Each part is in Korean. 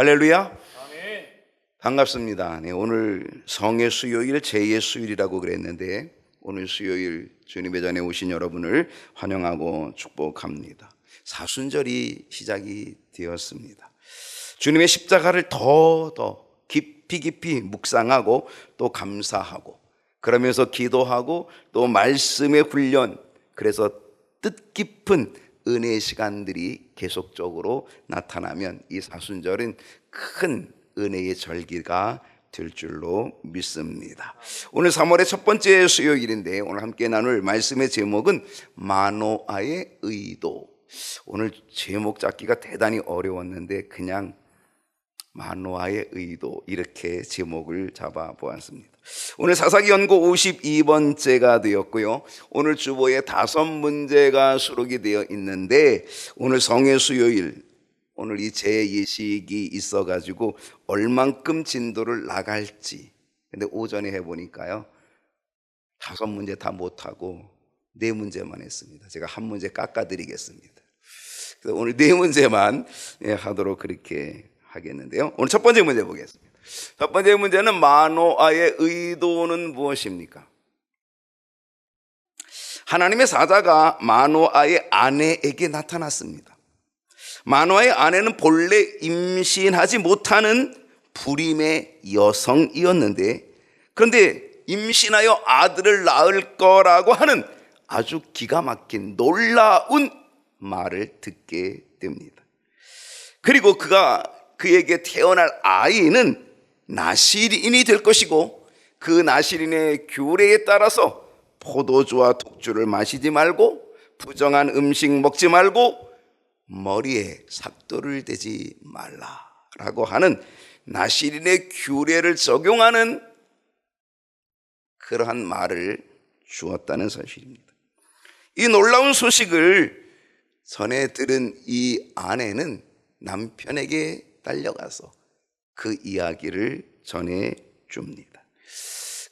할렐루야. 반갑습니다. 네, 오늘 성의 수요일, 제의 수요일이라고 그랬는데 오늘 수요일 주님의 전에 오신 여러분을 환영하고 축복합니다. 사순절이 시작이 되었습니다. 주님의 십자가를 더 더 깊이 깊이 묵상하고 또 감사하고 그러면서 기도하고 또 말씀의 훈련 그래서 뜻깊은 은혜의 시간들이 계속적으로 나타나면 이 사순절은 큰 은혜의 절기가 될 줄로 믿습니다. 오늘 3월의 첫 번째 수요일인데 오늘 함께 나눌 말씀의 제목은 마노아의 의도. 오늘 제목 잡기가 대단히 어려웠는데 그냥 마노아의 의도 이렇게 제목을 잡아 보았습니다. 오늘 사사기 연고 52번째가 되었고요. 오늘 주보에 다섯 문제가 수록이 되어 있는데 오늘 성의 수요일 오늘 이 재예식이 있어 가지고 얼만큼 진도를 나갈지 근데 오전에 해 보니까요. 다섯 문제 다 못 하고 네 문제만 했습니다. 제가 한 문제 깎아 드리겠습니다. 그래서 오늘 네 문제만 예, 하도록 그렇게 하겠는데요. 오늘 첫 번째 문제 보겠습니다. 첫 번째 문제는 마노아의 의도는 무엇입니까? 하나님의 사자가 마노아의 아내에게 나타났습니다. 마노아의 아내는 본래 임신하지 못하는 불임의 여성이었는데 그런데 임신하여 아들을 낳을 거라고 하는 아주 기가 막힌 놀라운 말을 듣게 됩니다. 그리고 그가 그에게 태어날 아이는 나시린이 될 것이고 그 나시린의 규례에 따라서 포도주와 독주를 마시지 말고 부정한 음식 먹지 말고 머리에 삭도를 대지 말라라고 하는 나시린의 규례를 적용하는 그러한 말을 주었다는 사실입니다. 이 놀라운 소식을 전에 들은 이 아내는 남편에게 달려가서 그 이야기를 전해 줍니다.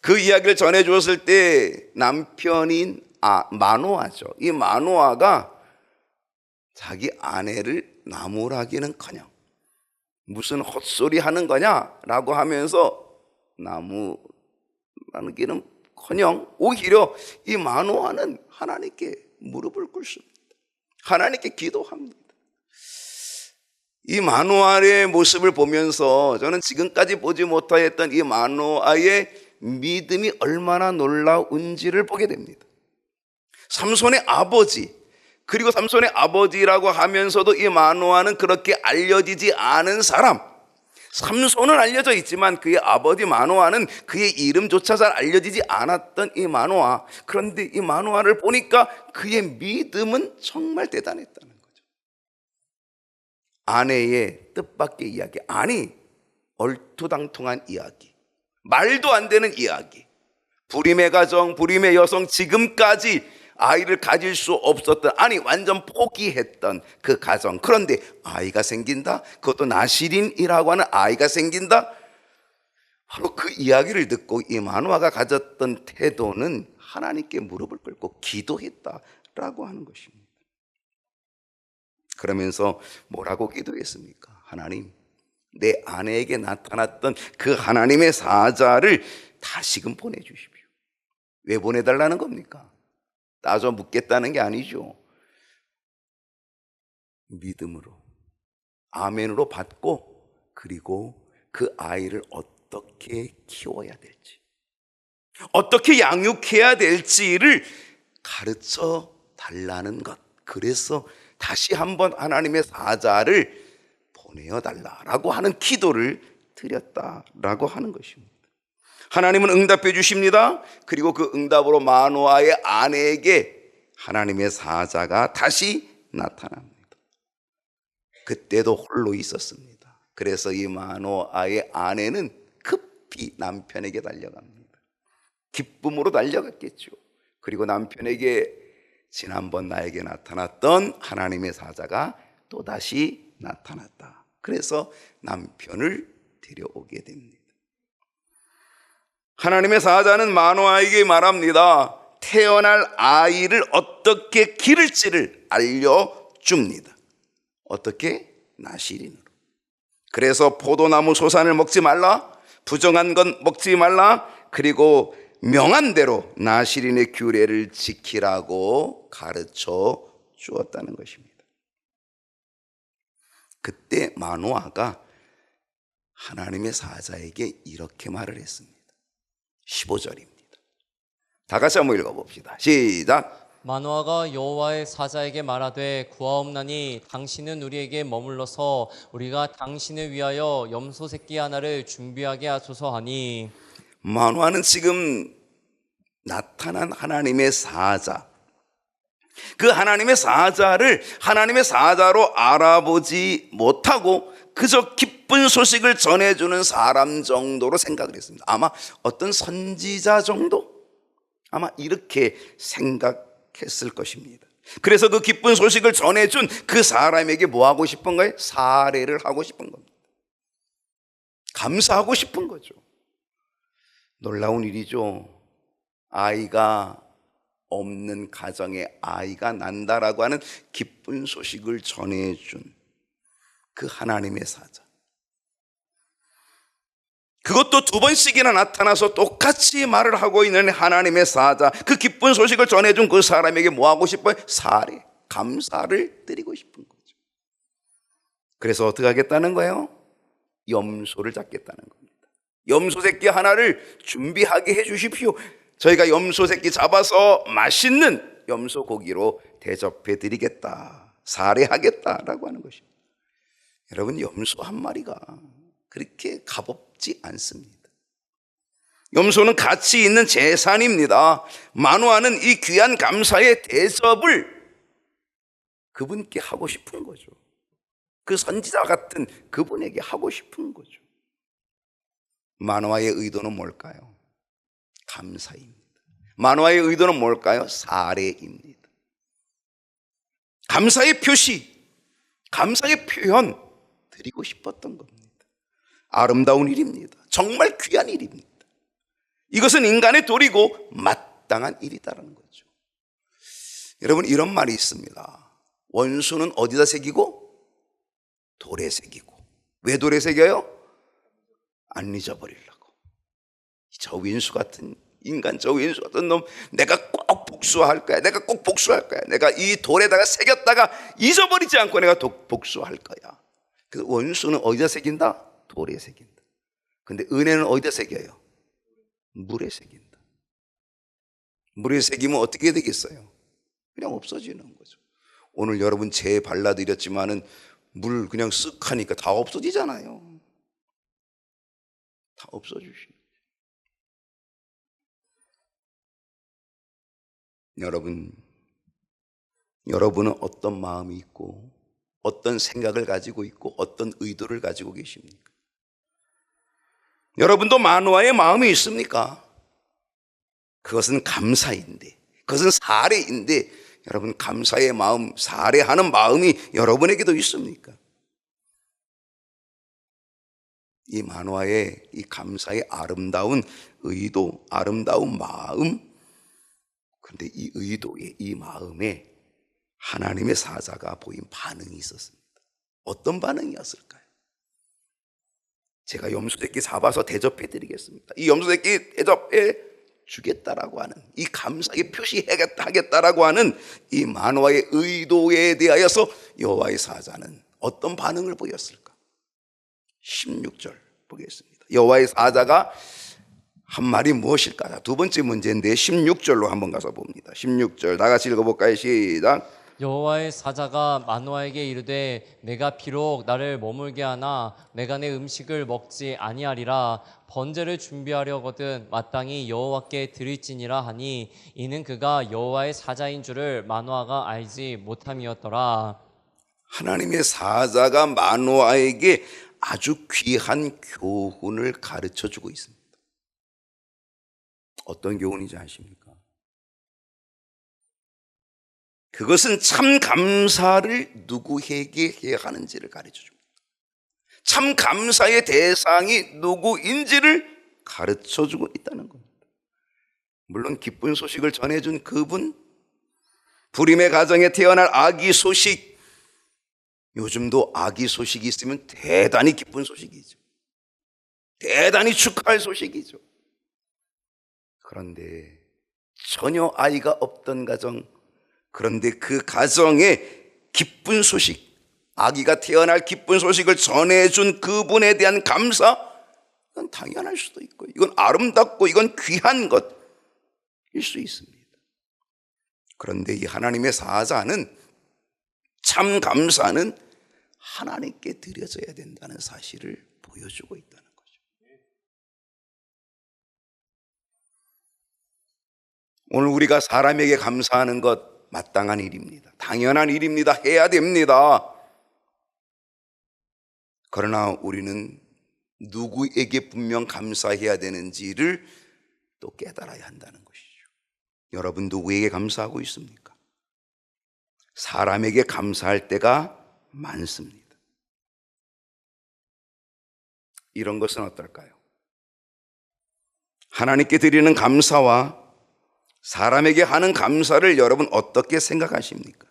그 이야기를 전해 주었을 때 남편인 아, 마노아죠. 이 마노아가 자기 아내를 나무라기는커녕 무슨 헛소리 하는 거냐라고 하면서 나무라기는커녕 오히려 이 마노아는 하나님께 무릎을 꿇습니다. 하나님께 기도합니다. 이 마노아의 모습을 보면서 저는 지금까지 보지 못하였던 이 마노아의 믿음이 얼마나 놀라운지를 보게 됩니다. 삼손의 아버지, 그리고 삼손의 아버지라고 하면서도 이 마노아는 그렇게 알려지지 않은 사람. 삼손은 알려져 있지만 그의 아버지 마노아는 그의 이름조차 잘 알려지지 않았던 이 마노아. 그런데 이 마노아를 보니까 그의 믿음은 정말 대단했다는 거죠. 아내의 뜻밖의 이야기. 아니, 얼토당통한 이야기. 말도 안 되는 이야기. 불임의 가정, 불임의 여성, 지금까지 아이를 가질 수 없었던, 아니, 완전 포기했던 그 가정. 그런데 아이가 생긴다? 그것도 나시린이라고 하는 아이가 생긴다? 바로 그 이야기를 듣고 이 만화가 가졌던 태도는 하나님께 무릎을 꿇고 기도했다라고 하는 것입니다. 그러면서 뭐라고 기도했습니까? 하나님, 내 아내에게 나타났던 그 하나님의 사자를 다시금 보내주십시오. 왜 보내달라는 겁니까? 따져 묻겠다는 게 아니죠. 믿음으로, 아멘으로 받고, 그리고 그 아이를 어떻게 키워야 될지, 어떻게 양육해야 될지를 가르쳐 달라는 것. 그래서 다시 한번 하나님의 사자를 보내어 달라라고 하는 기도를 드렸다라고 하는 것입니다. 하나님은 응답해 주십니다. 그리고 그 응답으로 마노아의 아내에게 하나님의 사자가 다시 나타납니다. 그때도 홀로 있었습니다. 그래서 이 마노아의 아내는 급히 남편에게 달려갑니다. 기쁨으로 달려갔겠죠. 그리고 남편에게 지난번 나에게 나타났던 하나님의 사자가 또다시 나타났다. 그래서 남편을 데려오게 됩니다. 하나님의 사자는 마노아에게 말합니다. 태어날 아이를 어떻게 기를지를 알려줍니다. 어떻게? 나시린으로. 그래서 포도나무 소산을 먹지 말라, 부정한 건 먹지 말라, 그리고 명한 대로 나시린의 규례를 지키라고 가르쳐 주었다는 것입니다. 그때 마노아가 하나님의 사자에게 이렇게 말을 했습니다. 15절입니다. 다 같이 한번 읽어봅시다. 시작. 마노아가 여호와의 사자에게 말하되 구하옵나니 당신은 우리에게 머물러서 우리가 당신을 위하여 염소 새끼 하나를 준비하게 하소서 하니 마노아는 지금 나타난 하나님의 사자. 그 하나님의 사자를 하나님의 사자로 알아보지 못하고 그저 기쁜 소식을 전해주는 사람 정도로 생각을 했습니다. 아마 어떤 선지자 정도? 아마 이렇게 생각했을 것입니다. 그래서 그 기쁜 소식을 전해준 그 사람에게 뭐 하고 싶은 거예요? 사례를 하고 싶은 겁니다. 감사하고 싶은 거죠. 놀라운 일이죠. 아이가 없는 가정에 아이가 난다라고 하는 기쁜 소식을 전해준 그 하나님의 사자. 그것도 두 번씩이나 나타나서 똑같이 말을 하고 있는 하나님의 사자. 그 기쁜 소식을 전해준 그 사람에게 뭐 하고 싶어요? 사례, 감사를 드리고 싶은 거죠. 그래서 어떻게 하겠다는 거예요? 염소를 잡겠다는 겁니다. 염소 새끼 하나를 준비하게 해 주십시오. 저희가 염소 새끼 잡아서 맛있는 염소 고기로 대접해 드리겠다. 사례하겠다라고 하는 것입니다. 여러분, 염소 한 마리가 그렇게 값없지 않습니다. 염소는 가치 있는 재산입니다. 만화는 이 귀한 감사의 대접을 그분께 하고 싶은 거죠. 그 선지자 같은 그분에게 하고 싶은 거죠. 만화의 의도는 뭘까요? 감사입니다. 만화의 의도는 뭘까요? 사례입니다. 감사의 표시, 감사의 표현 드리고 싶었던 겁니다. 아름다운 일입니다. 정말 귀한 일입니다. 이것은 인간의 도리고 마땅한 일이다라는 거죠. 여러분 이런 말이 있습니다. 원수는 어디다 새기고 돌에 새기고 왜 돌에 새겨요? 안 잊어버리려고. 저 윈수 같은 인간, 저 윈수 같은 놈, 내가 꼭 복수할 거야. 내가 꼭 복수할 거야. 내가 이 돌에다가 새겼다가 잊어버리지 않고 내가 독- 복수할 거야. 그 원수는 어디다 새긴다? 돌에 새긴다. 근데 은혜는 어디다 새겨요? 물에 새긴다. 물에 새기면 어떻게 되겠어요? 그냥 없어지는 거죠. 오늘 여러분 재 발라드렸지만은 물 그냥 쓱 하니까 다 없어지잖아요. 다 없어지시는 여러분, 여러분은 어떤 마음이 있고, 어떤 생각을 가지고 있고, 어떤 의도를 가지고 계십니까? 여러분도 만화의 마음이 있습니까? 그것은 감사인데, 그것은 사례인데, 여러분 감사의 마음, 사례하는 마음이 여러분에게도 있습니까? 이 만화의 이 감사의 아름다운 의도, 아름다운 마음, 근데 이 의도에, 이 마음에 하나님의 사자가 보인 반응이 있었습니다. 어떤 반응이었을까요? 제가 염소 새끼 잡아서 대접해 드리겠습니다. 이 염소 새끼 대접해 주겠다라고 하는 이 감사의 표시하겠다 하겠다라고 하는 이 만화의 의도에 대하여서 여호와의 사자는 어떤 반응을 보였을까? 16절 보겠습니다. 여호와의 사자가 한 말이 무엇일까? 두 번째 문제인데 16절로 한번 가서 봅니다. 16절 다 같이 읽어볼까요? 시작. 여호와의 사자가 마노아에게 이르되 내가 비록 나를 머물게 하나 내가 내 음식을 먹지 아니하리라 번제를 준비하려거든 마땅히 여호와께 드릴지니라 하니 이는 그가 여호와의 사자인 줄을 마노아가 알지 못함이었더라 하나님의 사자가 마노아에게 아주 귀한 교훈을 가르쳐 주고 있습니다. 어떤 교훈인지 아십니까? 그것은 참 감사를 누구에게 해야 하는지를 가르쳐 줍니다. 참 감사의 대상이 누구인지를 가르쳐 주고 있다는 겁니다. 물론 기쁜 소식을 전해준 그분, 불임의 가정에 태어날 아기 소식, 요즘도 아기 소식이 있으면 대단히 기쁜 소식이죠. 대단히 축하할 소식이죠. 그런데 전혀 아이가 없던 가정, 그런데 그 가정에 기쁜 소식, 아기가 태어날 기쁜 소식을 전해준 그분에 대한 감사, 이건 당연할 수도 있고, 이건 아름답고, 이건 귀한 것일 수 있습니다. 그런데 이 하나님의 사자는 참 감사는 하나님께 드려져야 된다는 사실을 보여주고 있다는 거죠. 오늘 우리가 사람에게 감사하는 것 마땅한 일입니다. 당연한 일입니다. 해야 됩니다. 그러나 우리는 누구에게 분명 감사해야 되는지를 또 깨달아야 한다는 것이죠. 여러분 누구에게 감사하고 있습니까? 사람에게 감사할 때가 많습니다. 이런 것은 어떨까요? 하나님께 드리는 감사와 사람에게 하는 감사를 여러분 어떻게 생각하십니까?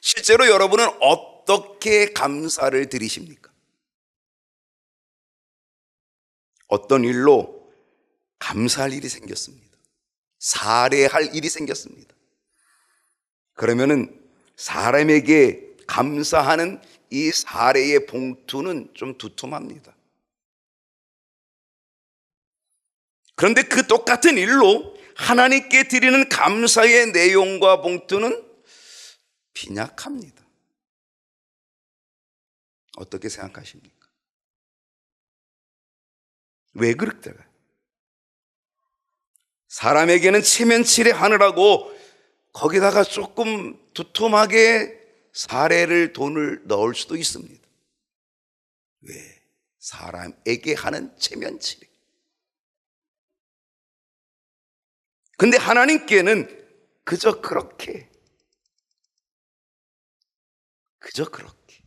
실제로 여러분은 어떻게 감사를 드리십니까? 어떤 일로 감사할 일이 생겼습니다. 사례할 일이 생겼습니다. 그러면은 사람에게 감사하는 이 사례의 봉투는 좀 두툼합니다. 그런데 그 똑같은 일로 하나님께 드리는 감사의 내용과 봉투는 빈약합니다. 어떻게 생각하십니까? 왜 그럴까요? 사람에게는 체면치레 하느라고 거기다가 조금 두툼하게 사례를 돈을 넣을 수도 있습니다. 왜? 사람에게 하는 체면치레. 근데 하나님께는 그저 그렇게, 그저 그렇게.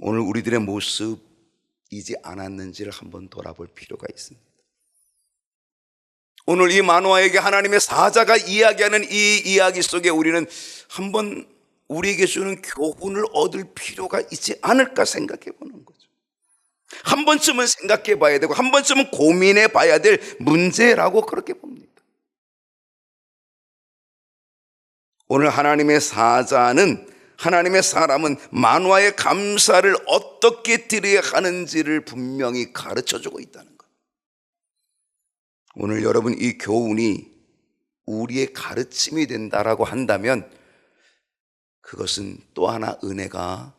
오늘 우리들의 모습이지 않았는지를 한번 돌아볼 필요가 있습니다. 오늘 이 만화에게 하나님의 사자가 이야기하는 이 이야기 속에 우리는 한번 우리에게 주는 교훈을 얻을 필요가 있지 않을까 생각해 보는 거죠. 한 번쯤은 생각해 봐야 되고, 한 번쯤은 고민해 봐야 될 문제라고 그렇게 봅니다. 오늘 하나님의 사자는, 하나님의 사람은 만화의 감사를 어떻게 드려야 하는지를 분명히 가르쳐 주고 있다는 것. 오늘 여러분 이 교훈이 우리의 가르침이 된다라고 한다면 그것은 또 하나 은혜가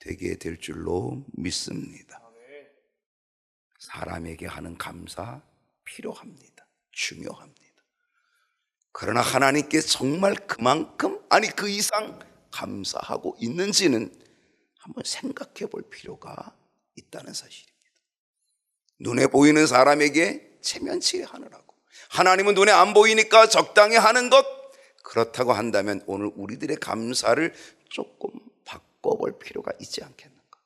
되게 될 줄로 믿습니다. 사람에게 하는 감사 필요합니다. 중요합니다. 그러나 하나님께 정말 그만큼 아니 그 이상 감사하고 있는지는 한번 생각해 볼 필요가 있다는 사실입니다. 눈에 보이는 사람에게 체면치레 하느라고 하나님은 눈에 안 보이니까 적당히 하는 것 그렇다고 한다면 오늘 우리들의 감사를 조금 바꿔볼 필요가 있지 않겠는가?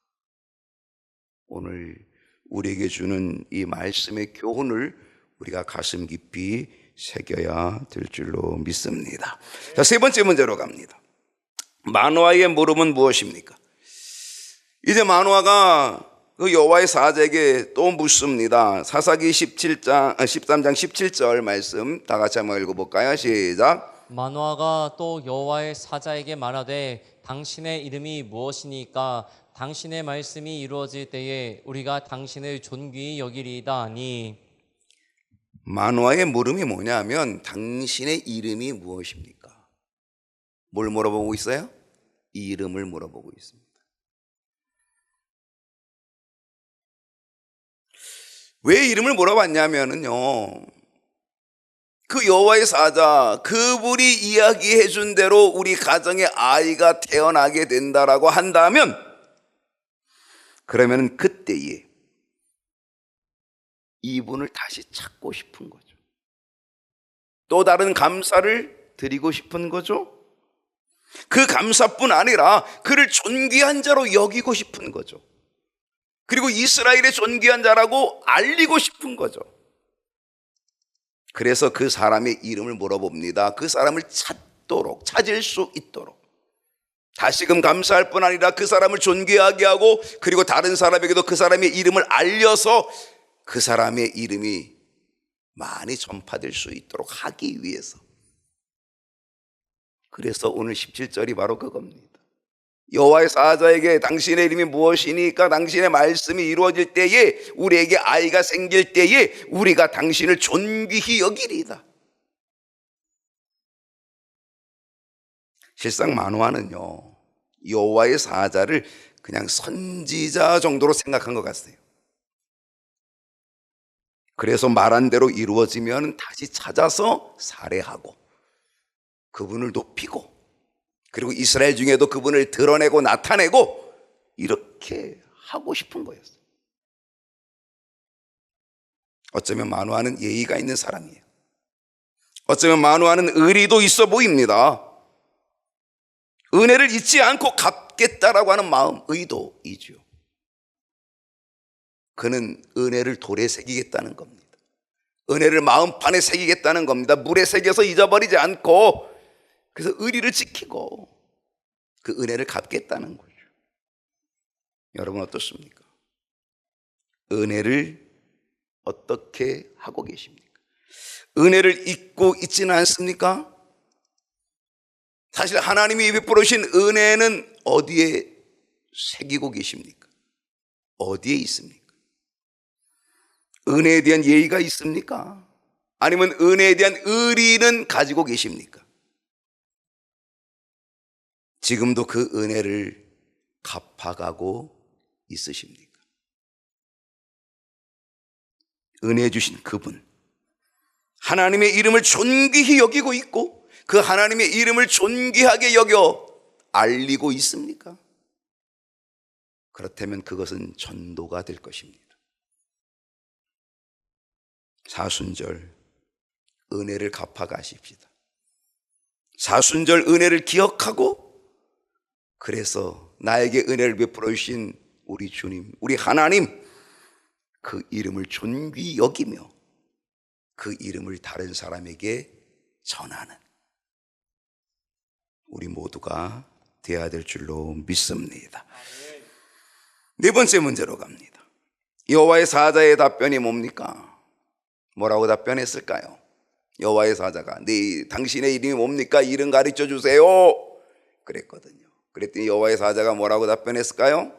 오늘 우리에게 주는 이 말씀의 교훈을 우리가 가슴 깊이 새겨야 될 줄로 믿습니다. 자, 세 번째 문제로 갑니다. 만화의 물음은 무엇입니까? 이제 만화가 그 여호와의 사자에게 또 묻습니다. 사사기 17장 13장 17절 말씀 다 같이 한번 읽어 볼까요? 시작. 만화가 또 여호와의 사자에게 말하되 당신의 이름이 무엇이니까 당신의 말씀이 이루어질 때에 우리가 당신을 존귀히 여기리이다 하니 만화의 물음이 뭐냐면 당신의 이름이 무엇입니까? 뭘 물어보고 있어요? 이름을 물어보고 있습니다. 왜 이름을 물어봤냐면은요. 그 여호와의 사자 그분이 이야기해 준 대로 우리 가정에 아이가 태어나게 된다라고 한다면 그러면 그때에 이분을 다시 찾고 싶은 거죠. 또 다른 감사를 드리고 싶은 거죠. 그 감사뿐 아니라 그를 존귀한 자로 여기고 싶은 거죠. 그리고 이스라엘의 존귀한 자라고 알리고 싶은 거죠. 그래서 그 사람의 이름을 물어봅니다. 그 사람을 찾도록, 찾을 수 있도록. 다시금 감사할 뿐 아니라 그 사람을 존귀하게 하고 그리고 다른 사람에게도 그 사람의 이름을 알려서 그 사람의 이름이 많이 전파될 수 있도록 하기 위해서. 그래서 오늘 17절이 바로 그겁니다. 여호와의 사자에게 당신의 이름이 무엇이니까 당신의 말씀이 이루어질 때에 우리에게 아이가 생길 때에 우리가 당신을 존귀히 여기리이다. 실상 만화는요 여호와의 사자를 그냥 선지자 정도로 생각한 것 같아요. 그래서 말한 대로 이루어지면 다시 찾아서 살해하고 그분을 높이고 그리고 이스라엘 중에도 그분을 드러내고 나타내고 이렇게 하고 싶은 거였어요. 어쩌면 만화는 예의가 있는 사람이에요. 어쩌면 만화는 의리도 있어 보입니다. 은혜를 잊지 않고 갚겠다라고 하는 마음, 의도이죠. 그는 은혜를 돌에 새기겠다는 겁니다. 은혜를 마음판에 새기겠다는 겁니다. 물에 새겨서 잊어버리지 않고 그래서 의리를 지키고 그 은혜를 갚겠다는 거죠. 여러분 어떻습니까? 은혜를 어떻게 하고 계십니까? 은혜를 잊고 있지는 않습니까? 사실 하나님이 베풀어 주신 은혜는 어디에 새기고 계십니까? 어디에 있습니까? 은혜에 대한 예의가 있습니까? 아니면 은혜에 대한 의리는 가지고 계십니까? 지금도 그 은혜를 갚아가고 있으십니까? 은혜 주신 그분, 하나님의 이름을 존귀히 여기고 있고 그 하나님의 이름을 존귀하게 여겨 알리고 있습니까? 그렇다면 그것은 전도가 될 것입니다. 사순절 은혜를 갚아 가십시다. 사순절 은혜를 기억하고 그래서 나에게 은혜를 베풀어 주신 우리 주님, 우리 하나님 그 이름을 존귀 여기며 그 이름을 다른 사람에게 전하는 우리 모두가 되어야 될 줄로 믿습니다. 네 번째 문제로 갑니다. 여호와의 사자의 답변이 뭡니까? 뭐라고 답변했을까요? 여호와의 사자가 네 당신의 이름이 뭡니까? 이름 가르쳐 주세요. 그랬거든요. 그랬더니 여호와의 사자가 뭐라고 답변했을까요?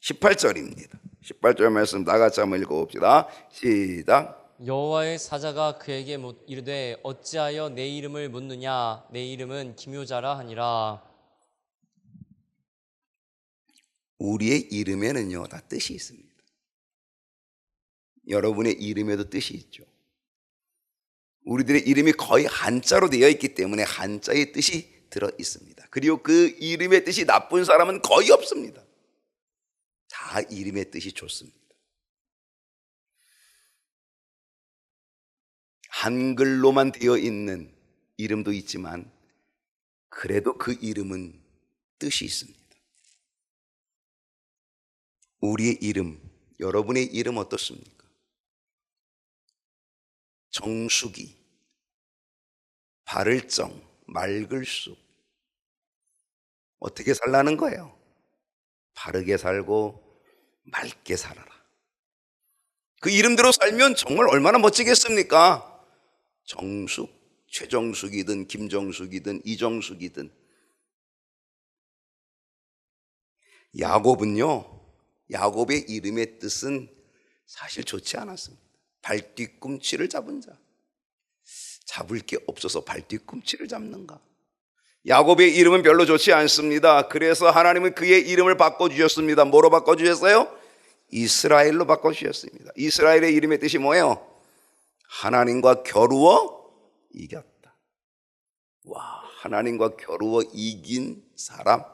18절입니다. 18절 말씀 다 같이 한번 읽어봅시다. 시작. 여호와의 사자가 그에게 묻- 이르되 어찌하여 내 이름을 묻느냐 내 이름은 기묘자라 하니라 우리의 이름에는요 다 뜻이 있습니다. 여러분의 이름에도 뜻이 있죠. 우리들의 이름이 거의 한자로 되어 있기 때문에 한자의 뜻이 들어 있습니다. 그리고 그 이름의 뜻이 나쁜 사람은 거의 없습니다. 다 이름의 뜻이 좋습니다. 한글로만 되어 있는 이름도 있지만 그래도 그 이름은 뜻이 있습니다. 우리의 이름, 여러분의 이름 어떻습니까? 정수기, 바를정, 맑을수. 어떻게 살라는 거예요? 바르게 살고 맑게 살아라. 그 이름대로 살면 정말 얼마나 멋지겠습니까? 정숙, 최정숙이든 김정숙이든 이정숙이든 야곱은요. 야곱의 이름의 뜻은 사실 좋지 않았습니다. 발뒤꿈치를 잡은 자. 잡을 게 없어서 발뒤꿈치를 잡는가? 야곱의 이름은 별로 좋지 않습니다. 그래서 하나님은 그의 이름을 바꿔주셨습니다. 뭐로 바꿔주셨어요? 이스라엘로 바꿔주셨습니다. 이스라엘의 이름의 뜻이 뭐예요? 하나님과 겨루어 이겼다. 와, 하나님과 겨루어 이긴 사람,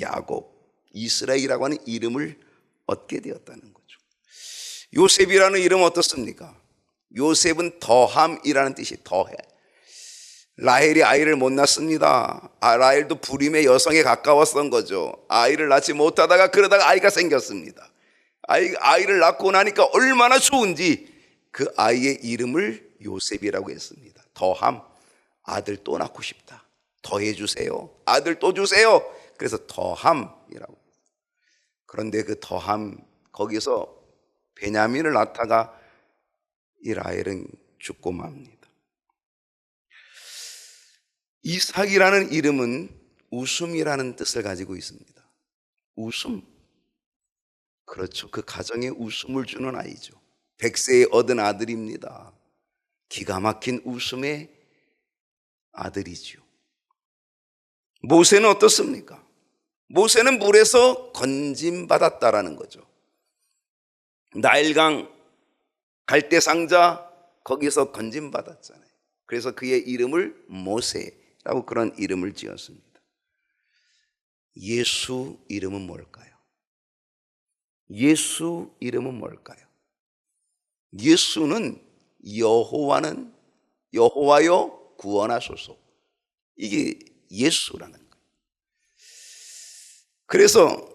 야곱. 이스라엘이라고 하는 이름을 얻게 되었다는 거죠. 요셉이라는 이름 어떻습니까? 요셉은 더함이라는 뜻이 더해. 라헬이 아이를 못 낳습니다. 아, 라헬도 불임의 여성에 가까웠던 거죠. 아이를 낳지 못하다가 그러다가 아이가 생겼습니다. 아이, 아이를 낳고 나니까 얼마나 좋은지 그 아이의 이름을 요셉이라고 했습니다. 더함, 아들 또 낳고 싶다. 더해 주세요. 아들 또 주세요. 그래서 더함이라고. 그런데 그 더함 거기서 베냐민을 낳다가 이 라헬은 죽고 맙니다. 이삭이라는 이름은 웃음이라는 뜻을 가지고 있습니다. 웃음. 그렇죠. 그 가정에 웃음을 주는 아이죠. 백세에 얻은 아들입니다. 기가 막힌 웃음의 아들이죠. 모세는 어떻습니까? 모세는 물에서 건짐받았다라는 거죠. 나일강 갈대상자 거기서 건짐받았잖아요. 그래서 그의 이름을 모세 라고 그런 이름을 지었습니다. 예수 이름은 뭘까요? 예수 이름은 뭘까요? 예수는 여호와는 여호와여 구원하소서. 이게 예수라는 거예요. 그래서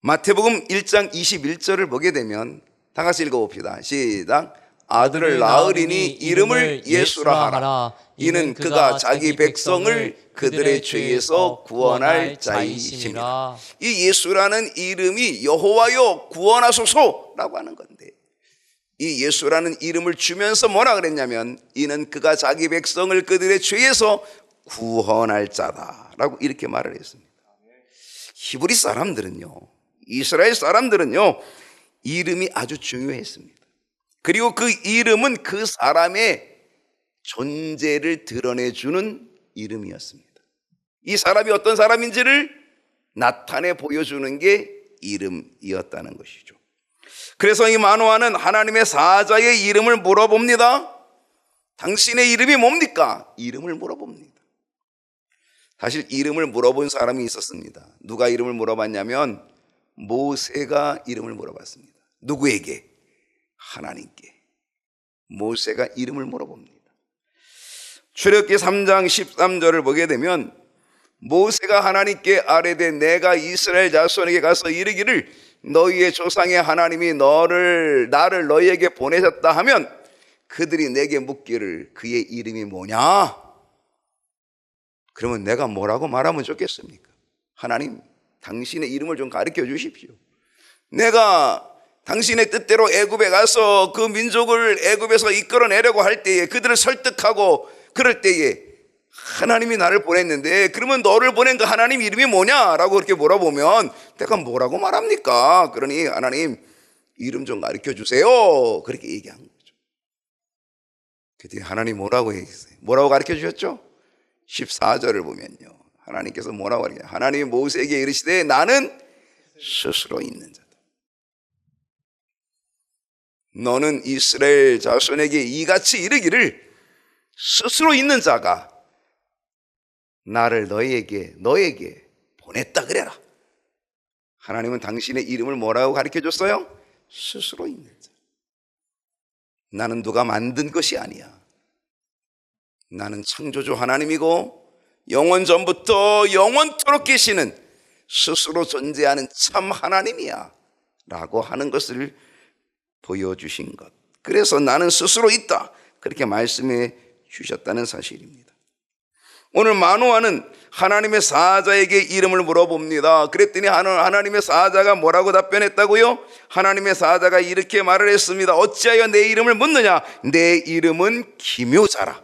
마태복음 1장 21절을 보게 되면 다 같이 읽어봅시다. 시작. 아들을 낳으리니 이름을 예수라 하라. 이는 그가 자기 백성을 그들의 죄에서 구원할 자이심이라. 이 예수라는 이름이 여호와여 구원하소서라고 하는 건데 이 예수라는 이름을 주면서 뭐라 그랬냐면 이는 그가 자기 백성을 그들의 죄에서 구원할 자다라고 이렇게 말을 했습니다. 히브리 사람들은요, 이스라엘 사람들은요, 이름이 아주 중요했습니다. 그리고 그 이름은 그 사람의 존재를 드러내주는 이름이었습니다. 이 사람이 어떤 사람인지를 나타내 보여주는 게 이름이었다는 것이죠. 그래서 이 만화는 하나님의 사자의 이름을 물어봅니다. 당신의 이름이 뭡니까? 이름을 물어봅니다. 사실 이름을 물어본 사람이 있었습니다. 누가 이름을 물어봤냐면 모세가 이름을 물어봤습니다. 누구에게? 하나님께. 모세가 이름을 물어봅니다. 출애굽기 3장 13절을 보게 되면 모세가 하나님께 아뢰되 내가 이스라엘 자손에게 가서 이르기를 너희의 조상의 하나님이 너를 나를 너희에게 보내셨다 하면 그들이 내게 묻기를 그의 이름이 뭐냐? 그러면 내가 뭐라고 말하면 좋겠습니까? 하나님, 당신의 이름을 좀 가르쳐 주십시오. 내가 당신의 뜻대로 애굽에 가서 그 민족을 애굽에서 이끌어내려고 할 때에 그들을 설득하고 그럴 때에 하나님이 나를 보냈는데 그러면 너를 보낸 그 하나님 이름이 뭐냐라고 그렇게 물어보면 내가 뭐라고 말합니까? 그러니 하나님 이름 좀 가르쳐 주세요. 그렇게 얘기한 거죠. 그때 하나님 뭐라고 얘기했어요? 뭐라고 가르쳐 주셨죠? 14절을 보면요. 하나님께서 뭐라고 하냐? 하나님이 모세에게 이르시되 나는 스스로 있는 자다. 너는 이스라엘 자손에게 이같이 이르기를 스스로 있는 자가 나를 너희에게 너에게 보냈다 그래라. 하나님은 당신의 이름을 뭐라고 가르쳐 줬어요? 스스로 있는 자. 나는 누가 만든 것이 아니야. 나는 창조주 하나님이고 영원 전부터 영원토록 계시는 스스로 존재하는 참 하나님이야. 라고 하는 것을 보여주신 것. 그래서 나는 스스로 있다. 그렇게 말씀해 주셨다는 사실입니다. 오늘 마노아는 하나님의 사자에게 이름을 물어봅니다. 그랬더니 하나님의 사자가 뭐라고 답변했다고요? 하나님의 사자가 이렇게 말을 했습니다. 어찌하여 내 이름을 묻느냐? 내 이름은 기묘자라.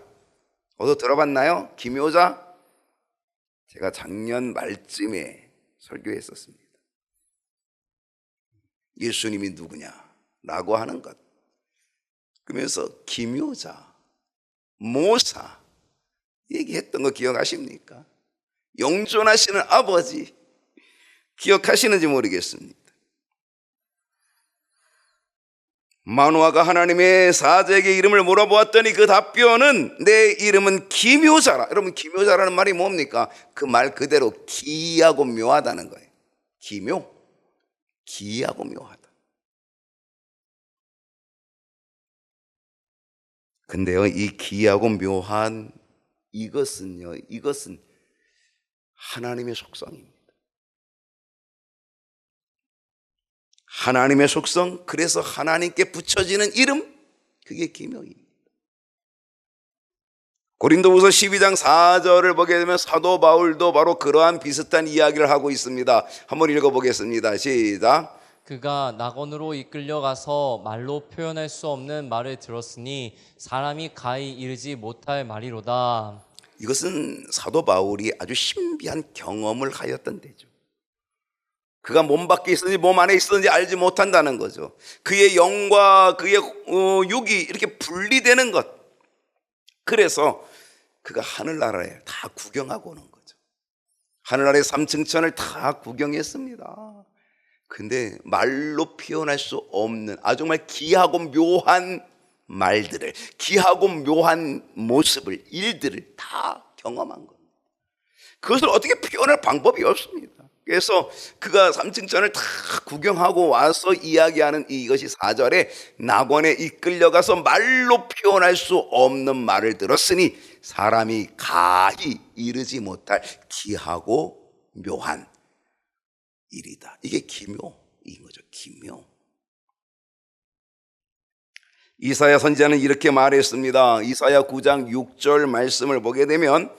어디 들어봤나요? 기묘자? 제가 작년 말쯤에 설교했었습니다. 예수님이 누구냐? 라고 하는 것. 그러면서 기묘자, 모사, 얘기했던 거 기억하십니까? 영존하시는 아버지, 기억하시는지 모르겠습니다. 마누아가 하나님의 사자에게 이름을 물어보았더니 그 답변은 내 이름은 기묘자라. 여러분 기묘자라는 말이 뭡니까? 그 말 그대로 기하고 묘하다는 거예요. 기묘, 기하고 묘하다. 근데요, 이 기하고 묘한 이것은요, 이것은 하나님의 속성입니다. 하나님의 속성, 그래서 하나님께 붙여지는 이름, 그게 기묘입니다. 고린도후서 12장 4절을 보게 되면 사도 바울도 바로 그러한 비슷한 이야기를 하고 있습니다. 한번 읽어보겠습니다. 시작. 그가 낙원으로 이끌려가서 말로 표현할 수 없는 말을 들었으니 사람이 가히 이르지 못할 말이로다. 이것은 사도 바울이 아주 신비한 경험을 하였던 데죠. 그가 몸 밖에 있었는지 몸 안에 있었는지 알지 못한다는 거죠. 그의 영과 그의 어, 육이 이렇게 분리되는 것. 그래서 그가 하늘나라에 다 구경하고 오는 거죠. 하늘나라의 삼층천을 다 구경했습니다. 근데 말로 표현할 수 없는 아주 정말 기하고 묘한 말들을 기하고 묘한 모습을 일들을 다 경험한 겁니다. 그것을 어떻게 표현할 방법이 없습니다. 그래서 그가 삼층천을 다 구경하고 와서 이야기하는 이것이 사절에 낙원에 이끌려가서 말로 표현할 수 없는 말을 들었으니 사람이 가히 이르지 못할 기하고 묘한 일이다. 이게 기묘인 거죠. 기묘. 이사야 선지자는 이렇게 말했습니다. 이사야 9장 6절 말씀을 보게 되면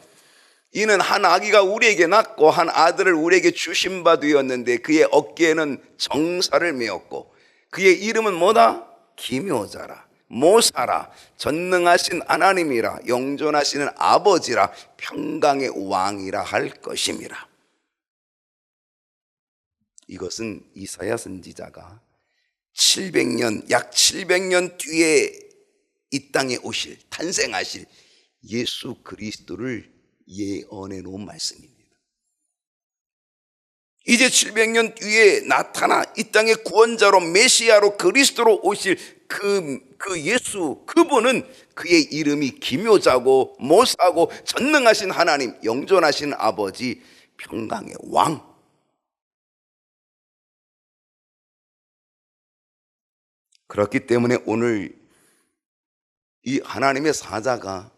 이는 한 아기가 우리에게 낳고 한 아들을 우리에게 주신 바 되었는데 그의 어깨에는 정사를 메었고 그의 이름은 뭐다? 기묘자라 모사라 전능하신 하나님이라 영존하시는 아버지라 평강의 왕이라 할 것임이라 이것은 이사야 선지자가 700년 약 700년 뒤에 이 땅에 오실 탄생하실 예수 그리스도를 예언해 놓은 말씀입니다. 이제 700년 뒤에 나타나 이 땅의 구원자로 메시아로 그리스도로 오실 그, 그 예수 그분은 그의 이름이 기묘자고 모사고 전능하신 하나님 영존하신 아버지 평강의 왕 그렇기 때문에 오늘 이 하나님의 사자가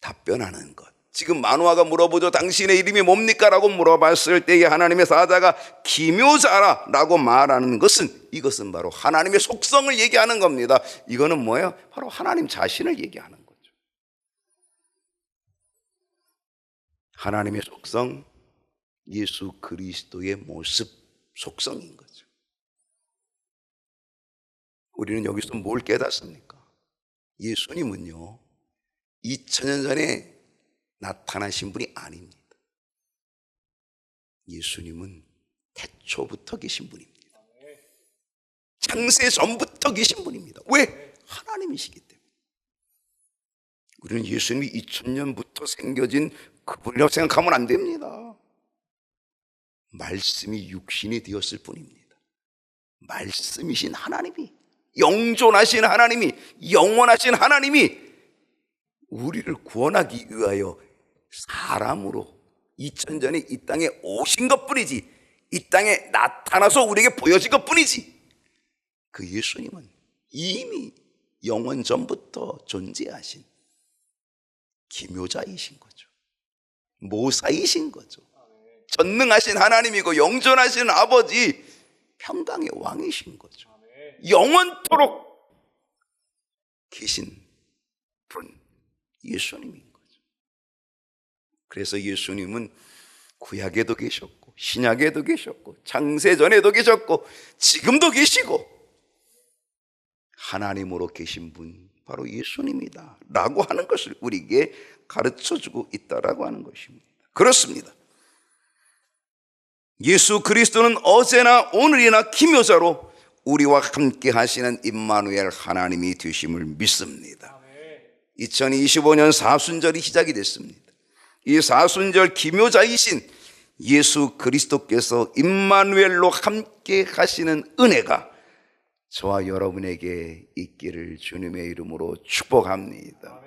답변하는 것. 지금 만화가 물어보죠. 당신의 이름이 뭡니까? 라고 물어봤을 때에 하나님의 사자가 기묘자라 라고 말하는 것은 이것은 바로 하나님의 속성을 얘기하는 겁니다. 이거는 뭐예요? 바로 하나님 자신을 얘기하는 거죠. 하나님의 속성, 예수 그리스도의 모습, 속성인 거죠. 우리는 여기서 뭘 깨닫습니까? 예수님은요, 2000년 전에 나타나신 분이 아닙니다. 예수님은 태초부터 계신 분입니다. 창세 전부터 계신 분입니다. 왜? 하나님이시기 때문에. 우리는 예수님이 2000년부터 생겨진 그분이라고 생각하면 안 됩니다. 말씀이 육신이 되었을 뿐입니다. 말씀이신 하나님이 영존하신 하나님이 영원하신 하나님이 우리를 구원하기 위하여 사람으로 2000 전에 이 땅에 오신 것뿐이지 이 땅에 나타나서 우리에게 보여진 것뿐이지 그 예수님은 이미 영원 전부터 존재하신 기묘자이신 거죠. 모사이신 거죠. 전능하신 하나님이고 영존하신 아버지 평강의 왕이신 거죠 영원토록 계신 분 예수님인 거죠. 그래서 예수님은 구약에도 계셨고 신약에도 계셨고 창세전에도 계셨고 지금도 계시고 하나님으로 계신 분 바로 예수님이다 라고 하는 것을 우리에게 가르쳐 주고 있다라고 하는 것입니다. 그렇습니다. 예수 그리스도는 어제나 오늘이나 기묘자로 우리와 함께 하시는 임마누엘 하나님이 되심을 믿습니다. 2025년 사순절이 시작이 됐습니다. 이 사순절 기묘자이신 예수 그리스도께서 임마누엘로 함께 하시는 은혜가 저와 여러분에게 있기를 주님의 이름으로 축복합니다.